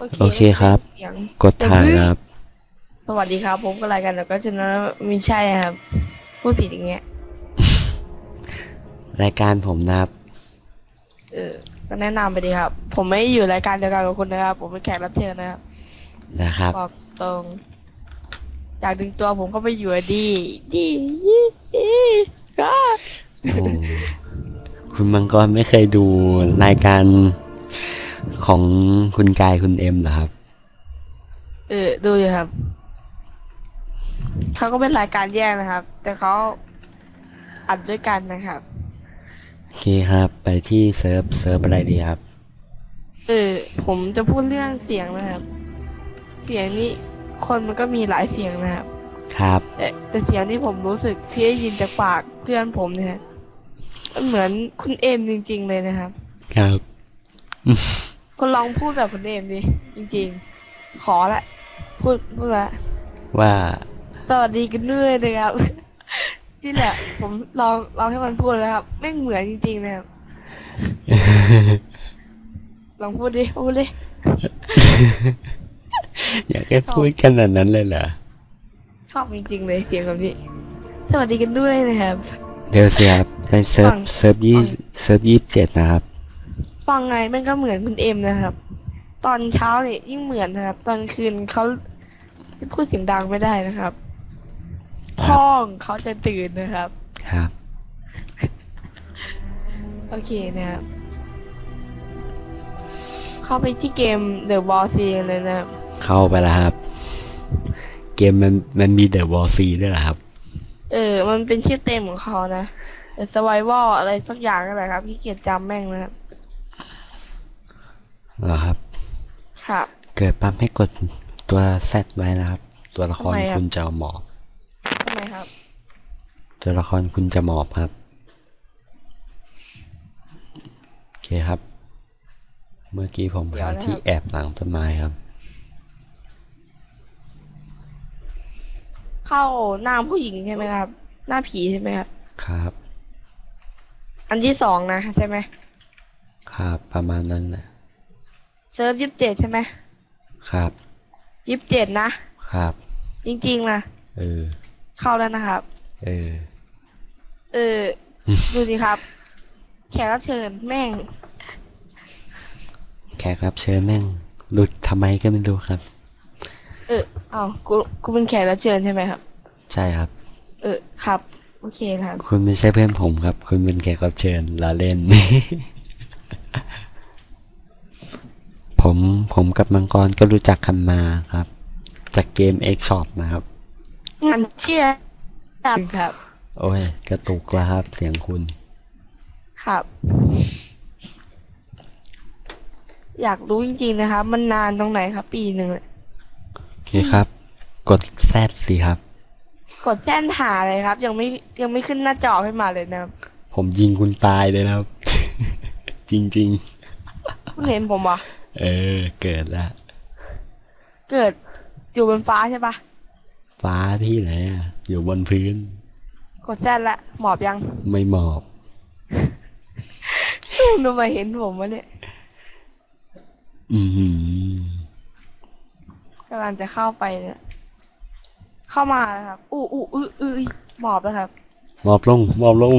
โอเคครับ เสียงกดถ่ายนะครับ สวัสดีครับผมก็รายการแล้วก็ชนะมินใช่ครับ พูดผิดอย่างเงี้ย รายการผมนะครับ เออ ก็แนะนำไปดีครับ ผมไม่ได้อยู่รายการเดียวกันกับคุณนะครับ ผมเป็นแขกรับเชิญนะครับนะครับบอกตรง อยากดึงตัวผมเข้าไปอยู่อะดี ดีดีดีก็โอ้คุณมังกรไม่เคยดูรายการ ของคุณกายคุณเอ็มเหรอครับ เออ ดูอยู่ครับ เขาก็เป็นรายการแยกนะครับ แต่เขาอัดด้วยกันนะครับ โอเคครับ ไปที่เซิร์ฟเซิร์ฟอะไรดีครับ เออ ผมจะพูดเรื่องเสียงนะครับ เสียงนี้คนมันก็มีหลายเสียงนะครับ ครับ แต่แต่เสียงที่ผมรู้สึกที่ได้ยินจากปากเพื่อนผมเนี่ยมันเหมือนคุณเอมจริง ๆ เลยนะครับ ครับ คุณลองพูดแบบคุณเอมดิจริง ๆ ขอละ พูดพูดละว่าสวัสดีกันด้วยนะครับนี่แหละ ผมลองลองให้มันพูดแล้วครับไม่งเหมือนจริงๆนะครับลองพูดดิพูดดิอยากให้พูดขนาดนั้นเลยเหรอชอบจริงๆเลยเสียงแบบนี้ สวัสดีกันด้วยนะครับ เดี๋ยวสิครับไปเซิร์ฟฟังเซิร์ฟยี่ฟังเซิร์ฟยี่สิบเจ็ดนะครับ ฟังไงมันก็เหมือนคุณเอ็มนะครับ ตอนเช้าเนี่ยยิ่งเหมือนนะครับ ตอนคืนเขาพูดเสียงดังไม่ได้นะครับ พ่อของเขาจะตื่นนะครับ ครับ โอเคนะครับ เข้าไปที่เกม The Wall C เลยนะครับ เข้าไปแล้วครับ เกมมันมันมีเดอะวอลซีด้วยเหรอครับ เออ มันเป็นชื่อเต็มของเขานะ The Survival อะไรสักอย่างนั่นแหละครับที่เกียจจำแม่งนะครับ เหรอครับ ครับ เกิดปั๊มให้กดตัวแซดไว้นะครับ ตัวละครทำไมครับ คุณจะหมอบ ทำไมครับ ตัวละครคุณจะหมอบครับ โอเคครับ เมื่อกี้ผมเดี๋ยวหานะครับ ที่แอบหลังต้นไม้ครับ เข้าหน้าผู้หญิงใช่ไหมครับ หน้าผีใช่ไหมครับ ครับ อันที่สองนะใช่ไหมครับประมาณนั้นแหละ เซิร์ฟยี่สิบเจ็ดใช่ไหมครับยี่สิบเจ็ดนะครับ จริงๆนะเออ เข้าแล้วนะครับ เออ เออ ดูสิครับ แขกรับเชิญแม่ง แขกรับเชิญแม่งหลุดทำไมก็ไม่รู้ครับ เออเอากูกูเป็นแขกรับเชิญใช่ไหมครับ ใช่ครับ เออครับ โอเคครับ คุณไม่ใช่เพื่อนผมครับ คุณเป็นแขกรับเชิญลาเล่น ผมผมกับมังกรก็รู้จักกันมาครับ จากเกม X Shot นะครับงานเชียร์ครับ โอ้ย กระตุกแล้วครับ เสียงคุณ ครับ อยากรู้จริงๆนะครับ มันนานตรงไหนครับ ปีหนึ่งอะโอเคครับ กดแซดสิครับ กดแท่นหาเลยครับ ยังไม่ยังไม่ขึ้นหน้าจอขึ้นมาเลยนะครับ ผมยิงคุณตายเลยนะครับ จริงคุณเห็นผมเหรอๆ เออ เกิดแล้วเกิดอยู่บนฟ้าใช่ปะฟ้าที่ไหนอะอยู่บนพื้น กดแซนละหมอบยังไม่หมอบ ดูมาเห็นผมวะเนี่ยอือหือกำลังจะเข้าไปเนี่ยเข้ามาแล้วครับอู้อู้อื้ออื้อหมอบแล้วครับ หมอบลงหมอบลง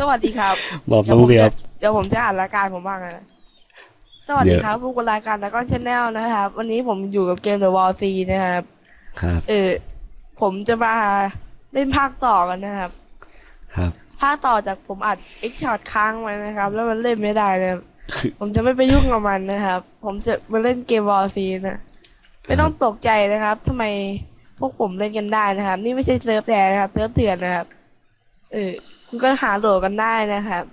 สวัสดีครับ หมอบเดี๋ลยวงผมเรียจะบเดี๋ยวผมจะอ่านรายการผมบ้างนะ สวัสเดี๋ดียวครับผู้กรายการแล้วก็ชแนลนะครับ วันนี้ผมอยู่กับเกม The Wall C นะครับ ครับ เออผมจะมาเล่นภาคต่อกันนะครับ ครับ ภาคต่อจากผมอัด X Shot ค้างไว้นะครับ แล้วมันเล่นไม่ได้นะครับผมจะไม่ไปยุ่งกับมันนะครับ ผมจะมาเล่นเกม Wall C นะไม่ต้องตกใจนะครับทำไมพวกผมเล่นกันได้นะครับ นี่ไม่ใช่เซิร์ฟแดนนะครับเซิร์ฟเถื่อนนะครับ เออคุณก็หาโหลดกันได้นะครับ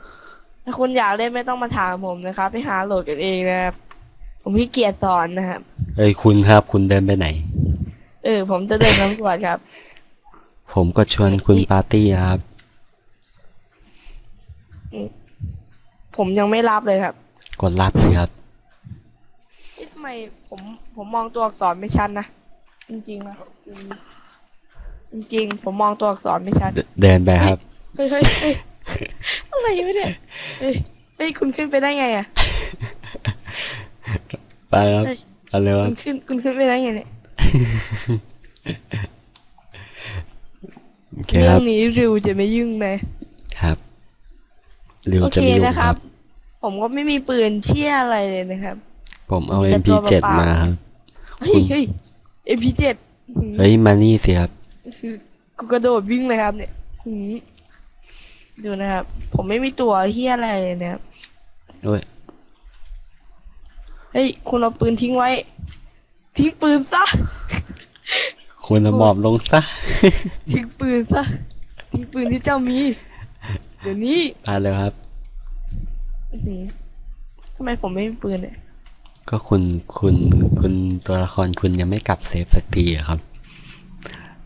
ถ้าคุณอยากเล่นไม่ต้องมาถามผมนะครับ ไปหาโหลดกันเองนะครับ ผมขี้เกียจสอนนะครับ เอ้ยคุณครับ คุณเดินไปไหน เออ ผมจะเดินสำรวจครับ ผมก็ชวนคุณปาร์ตี้นะครับ ผมยังไม่รับเลยครับ กดรับสิครับเอ๊ะทำไมผมผมมองตัวอักษรไม่ชัดนะ จริงๆนะจริงๆผมมองตัวอักษรไม่ชัด เดเดินไปครับ เฮ้ยเฮ้ยเฮ้ย อะไรวะเนี่ยเฮ้ยเฮ้ยคุณขึ้นไปได้ไงอะไปครับเฮ้ยเอาเลยว่าคุณขึ้นคุณขึ้นไปได้ไงเนี่ยโอเคเรื่คอรับงนี้ริวจะไม่ยุ่งนะครับเร็วโอจะเคไม่ยุ่งนะคครัรับบผมก็ไม่มีปืนเชี่ยอะไรเลยนะครับ ผมเอาแต่ตัว MP7 เปล่าๆมาครับเฮ้ยเฮ้ย MP7 เฮ้ยมานี่สิครับ คือกูกระโดดวิ่งเลยครับเนี่ยหืม ดูนะครับ ผมไม่มีตัวเฮียอะไรเลยนะครับโอ้ยเฮ้ย คุณเอาปืนทิ้งไว้ ทิ้งปืนซะ ควรจะหมอบลงซะ ทิ้งปืนซะ ทิ้งปืนที่เจ้ามี เดี๋ยวนี้ตายเลยครับ อื้อหือทำไมผมไม่มีปืนเนี่ย ก็คุณคุณคุณตัวละครคุณยังไม่กลับเซฟสักทีอะครับ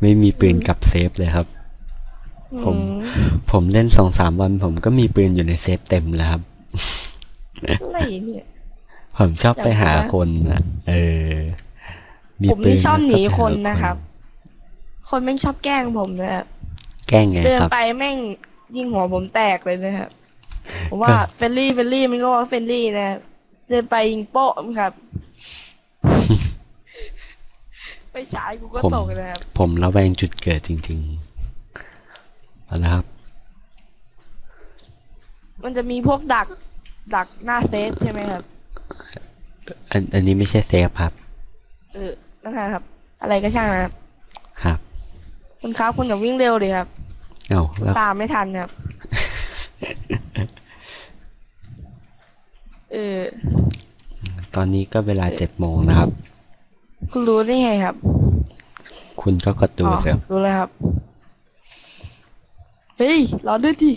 ไม่มีปืนกลับเซฟเลยครับ ผมอืผมเล่นสองสามวัน ผมก็มีปืนอยู่ในเซฟเต็มแล้วครับอะไรเนี่ยผมชอบไปหาอยากรู้นะคนนะเออผมปืนี่ชอบหนีแล้วก็ไปาคนนะครับ คนแม่งชอบแกล้งผมนะครับแกล้งไงเดินครับไปแม่งยิงหัวผมแตกเลยนะครับผมว่าเฟลลี่เฟลลี่มันก็ว่าเฟลลี่นะครับเดินไปยิงโป๊ะมันครับ ไปฉายกูก็ผมตกนะครับผมระแวงจุดเกิดจริง ๆ เอาละครับ มันจะมีพวกดักดักหน้าเซฟใช่ไหมครับ อันอันนี้ไม่ใช่เซฟครับ เออนะครับ อะไรก็ช่างนะครับ ครับ คุณครับคุณอย่าวิ่งเร็วเลยครับ เอาแล้วตามไม่ทันครับ เออ ตอนนี้ก็เวลาเจ็ดโมงนะครับ คุณรู้ได้ไงครับ คุณก็กดดูอ๋อเสียรู้แล้วครับ เฮ้ยรอด้วยดิ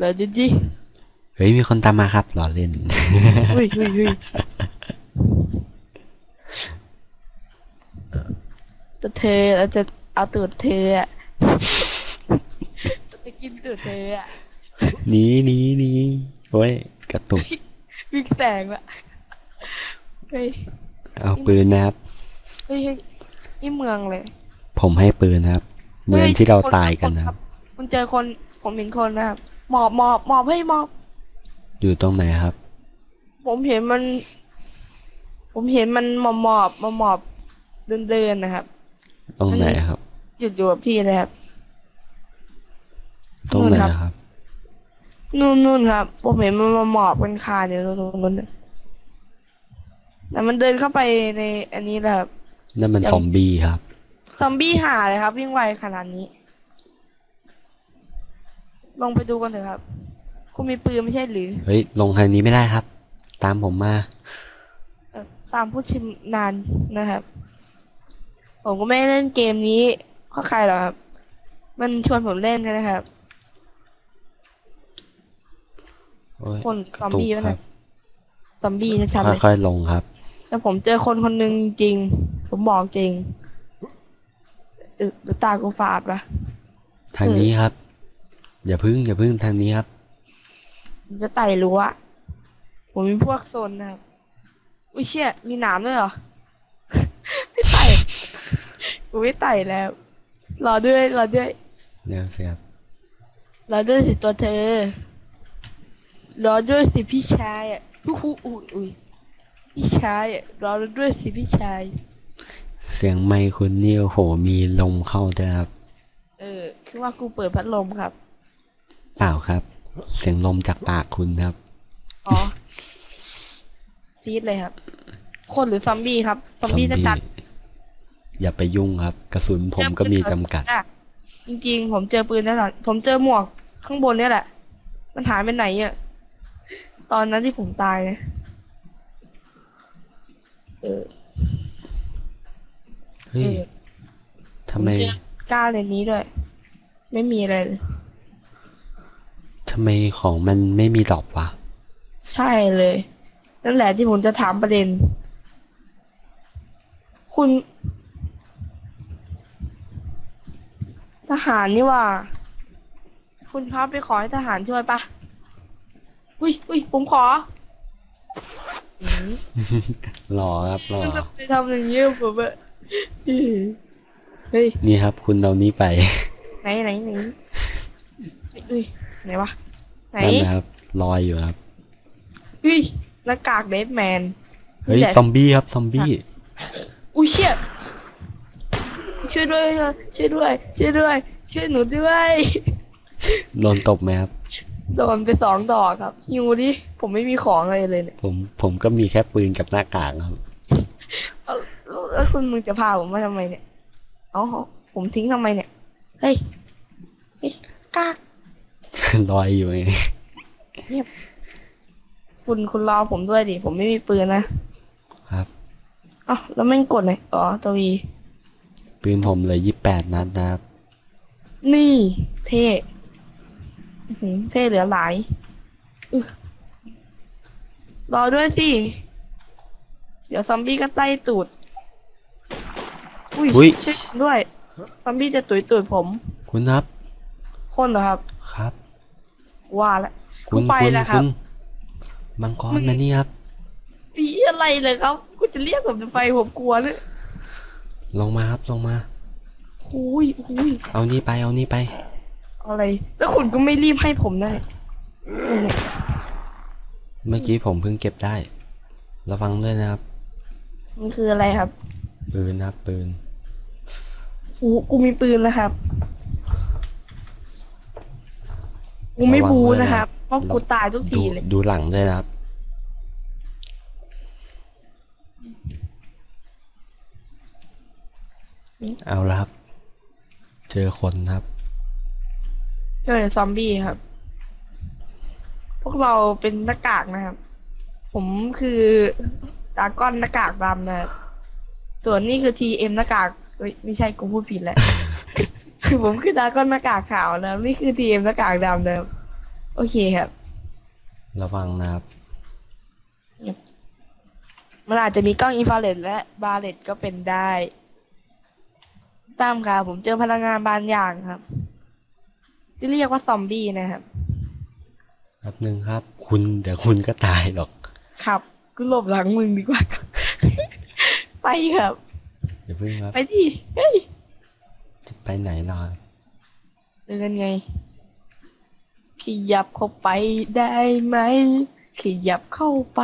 รอด้วยดิเฮ้ยมีคนตามมาครับรอเล่น เฮ้ยเฮ้ยเฮ้ยแต่เธอเราจะเอาตูดเธออะจะกินตูดเธออะหนีหนีหนีโอ้ยกระตุกวิ่งแสงละเฮ้ยเอาปืนนะครับเฮ้ยเฮ้ยนี่เมืองเลย ผมให้ปืนนะครับ เมืองที่เราตายกันนะครับ คุณเจอคนผมเห็นคนนะครับหมอบหมอบหมอบเฮ้ยหมอบ อยู่ตรงไหนครับ ผมเห็นมัน ผมเห็นมันหมอบหมอบหมอบหมอบเดินเดินๆนะครับ ตรงไหนครับ จุดอยู่กับที่เลยครับ ตรงไหนนู่นครับครับ นู่นนู่นครับ ผมเห็นมันมาหมอบเป็นคานอยู่ตรงนู้นน่ะแต่มันเดินเข้าไปในอันนี้แหละครับนั่นมันยังซอมบี้ครับ ซอมบี้หาเลยครับ วิ่งไวขนาดนี้ ลงไปดูกันเถอะครับ คุณมีปืนไม่ใช่หรือ เฮ้ย ลงทางนี้ไม่ได้ครับ ตามผมมา เอ่อตามผู้ชิมนานนะครับ ผมก็ไม่ได้เล่นเกมนี้เพราะใครหรอกครับ มันชวนผมเล่นนะครับ โอ้ยคนซอมบี้กวะระตุกครันะบซอมบี้ชัดๆเลย ค่อยๆลงครับ แต่ผมเจอคนคนหนึ่งจริง ผมบอกจริงเออหรือตากูฝาดปะทางนี้ครับ อย่าพึ่งอย่าพึ่งทางนี้ครับผมจะไต่รั้วผมมีพวกโซนนะครับ อุ้ยเชี่ยมีหนามด้วยเหรอ ไม่ไต่กูไม่ไต่แล้ว รอด้วยรอด้วยเดี๋ยวสิครับรอด้วยสิตัวเธอ รอด้วยสิพี่ชายอะอุ้ยอุ้ยอุ้ยพี่ชายอะรอด้วยสิพี่ชาย เสียงไมค์คุณนี่โอ้โหมีลมเข้าด้วยครับ เออ คือว่ากูเปิดพัดลมครับ เปล่าครับ เสียงลมจากปากคุณครับ อ๋อ ซีดเลยครับ คนหรือซอมบี้ครับ ซอมบี้ชัดอย่าไปยุ่งครับ กระสุนๆผมก็มีจำกัดอะจริงๆ ผมเจอปืนแน่นอนผมเจอหมวกข้างบนเนี่ยแหละ มันหายไปไหนอะ ตอนนั้นที่ผมตายนะเออเฮ้ยเออทำไมผมเจอก้าวในนี้ด้วย ไม่มีอะไรเลยทำไมของมันไม่มีดรอปวะ ใช่เลย นั่นแหละที่ผมจะถามประเด็น คุณ ทหารนี่ว่า คุณพับไปขอให้ทหารช่วยปะอุ้ยอุ้ยผมขออืมรอครับรอคุณไปทำอย่างนี้กับผมอะเฮ้ยนี่ครับ คุณเอานี้ไป ไหนไหนไหนอุ้ยไหนวะ ไหนนั่นนะครับลอยอยู่ครับเฮ้ยหน้ากากเดฟแมนเฮ้ยแต่ซอมบี้ครับซอมบี้อุ้ยเชี่ยช่วยด้วยครับช่วยด้วย ช่วยด้วย ช่วยหนูด้วยโดนตบไหมครับโดนไปสองดอกครับฮิวดิผมไม่มีของอะไรเลยเนี่ยผมผมก็มีแค่ปืนกับหน้ากากครับเอาแล้วแล้วคุณมึงจะพาผมมาทำไมเนี่ยเอาผมทิ้งทำไมเนี่ยเฮ้ยเฮ้ยกาก ลอยอยู่ไงคุณคุณรอผมด้วยดิ ผมไม่มีปืนนะ ครับเอ้าแล้วแม่งกดไหนอ๋อตัววี ปืนผมเหลยยี่แปดนัดนะครับ นี่ เท่อื้อหือเท่เหลือหลายอึ๊ะรอด้วยสิ เดี๋ยวซอมบี้ก็ไล่ตูด อุ้ยอุ๊ยช่วยด้วย ซอมบี้จะตุยตูดผม คุณครับ คนเหรอครับ ครับ ว่าแล้วคุณไปคุณแล้วครัคุบ ณมังกรมานี่ครับ ปีอะไรเลยครับคุณจะเรียกผมจะไฟผมกลัวเลยลงมาครับลงมา หุยหุยเอานี่ไปเอานี่ไป อะไร แล้วคุณก็ไม่รีบให้ผมได้เนี่ยเมื่อกี้ผมเพิ่งเก็บได้ ระวังด้วยนะครับ มันคืออะไรครับปืนนะครับปืนกูกูมีปืนนะครับ กูไม่ระวังบูด้วยนะนะครับเพราะกูตายทุกดูทีเลย ดูหลังด้วยนะครับ เอาละครับ เจอคนครับ เจอซอมบี้ครับ พวกเราเป็นหน้ากากนะครับ ผมคือดราก้อนหน้ากากดำนะครับส่วนนี่คือทีเอ็มหน้ากากเฮ้ยไม่ใช่กูพูดผิดแหละ คือผมคือดราก้อนหน้ากากขาวนะครับนี่คือทีเอ็มหน้ากากดำนะครับโอเคครับ ระวังนะครับ มันอาจจะมีกล้องอินฟราเรดและบาเลตก็เป็นได้ตามค่ะ ผมเจอพลังงานบางอย่างครับ ที่เรียกว่าซอมบี้นะครับแป๊บนึงครับ คุณเดี๋ยวคุณก็ตายหรอก ครับกูหลบหลังมึงดีกว่า ไปครับเดี๋ยวเพิ่งครับ ไปดิเฮ้ยจะ ไปไหนล่ะเดินไง ขยับเข้าไปได้ไหม ขยับเข้าไป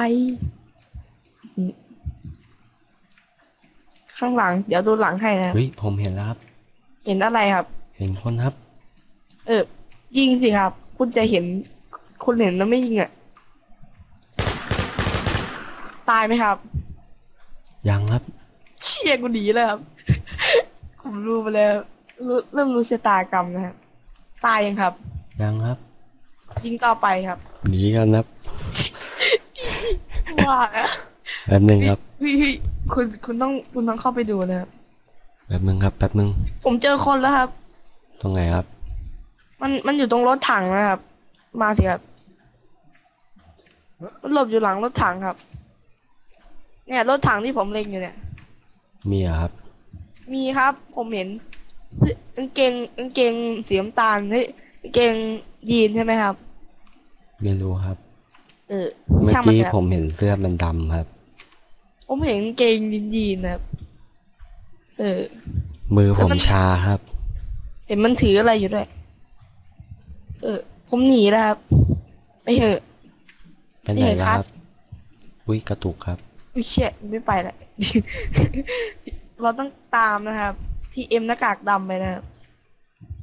ข้างหลัง เดี๋ยวดูหลังให้นะครับเฮ้ยผมเห็นแล้วครับ เห็นอะไรครับ เห็นคนครับ เออ ยิงสิครับ คุณจะเห็น คุณเห็นแล้วไม่ยิงอะ ตายไหมครับ ยังครับ เชี่ยกูหนีแล้วครับ ผมรู้ไปแล้ว รู้เริ่มรู้ชะตากรรมนะครับตายยังครับ ยังครับ ยิงต่อไปครับหนีกันครับว่าแล้วแป๊บนึงครับเฮ้ยเฮ้ยคุณคุณต้องคุณต้องเข้าไปดูนะครับแป๊บนึงครับแป๊บนึง ผมเจอคนแล้วครับ ตรงไหนครับ มันมันอยู่ตรงรถถังนะครับ มาสิครับมันหลบอยู่หลังรถถังครับ เนี่ยรถถังที่ผมเล็งอยู่เนี่ย มีเหรอครับ มีครับ ผมเห็นเสื้อ กางเกงกางเกงสีน้ำตาลเฮ้ยกางเกงยีนใช่ไหมครับ ไม่รู้ครับ เออเมื่อช่างมันกี้เถอะผมเห็นเสื้อมันดำครับ ผมเห็นกางเกงยีนยีนนะครับเออ มือผมแล้วมัน ชาครับ เห็นมันถืออะไรอยู่ด้วย เออ ผมหนีแล้วครับไปเถอะไปไหนนี่ล่ะคครัรับ บ อุ้ยกระตุกครับ อุ้ยเชี่ยไม่ไปละ เราต้องตามนะครับ ทีเอ็มหน้ากากดำไปนะครับ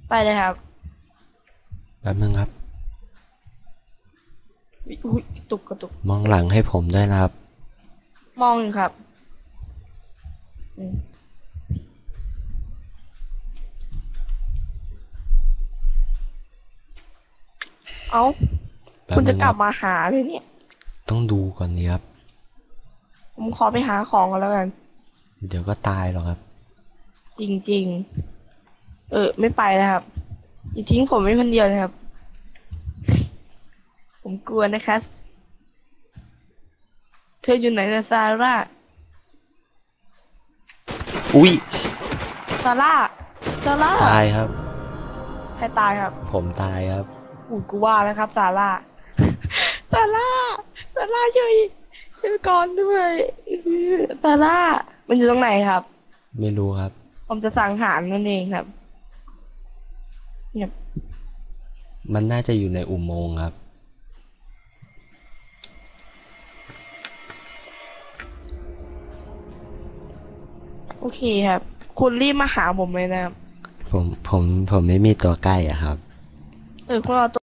ไปเลยครับแป๊บนึงครับอุ้ยกระตุกกระตุก มองหลังให้ผมด้วยนะครับ มองอยู่ครับอืมเอาแป๊บคุณจะนึงกคลัรับบมาหาเลยเนี่ย ต้องดูก่อนดีครับ ผมขอไปหาของกันแล้วกัน เดี๋ยวก็ตายหรอกครับ จริง ๆ เออ ไม่ไปแล้วครับอย่าทิ้งผมไว้คนเดียวนะครับ ผมกลัวนะคะ เธออยู่ไหนนะซาร่า อุ้ยซาร่า ซาร่า ตายครับ ใครตายครับ ผมตายครับอูกูว่าแล้วครับ ซาร่า ซาร่า ซาร่าช่วยช่วยก่อนด้วยอื้อซาร่า มันอยู่ตรงไหนครับ ไม่รู้ครับ ผมจะสั่งหารนั่นเองครับเนี่ยมันน่าจะอยู่ในอุโมงค์ครับ โอเคครับ คุณรีบมาหาผมเลยนะครับ ผมผมผมไม่มีตัวใกล้อะครับ เออคุณเอา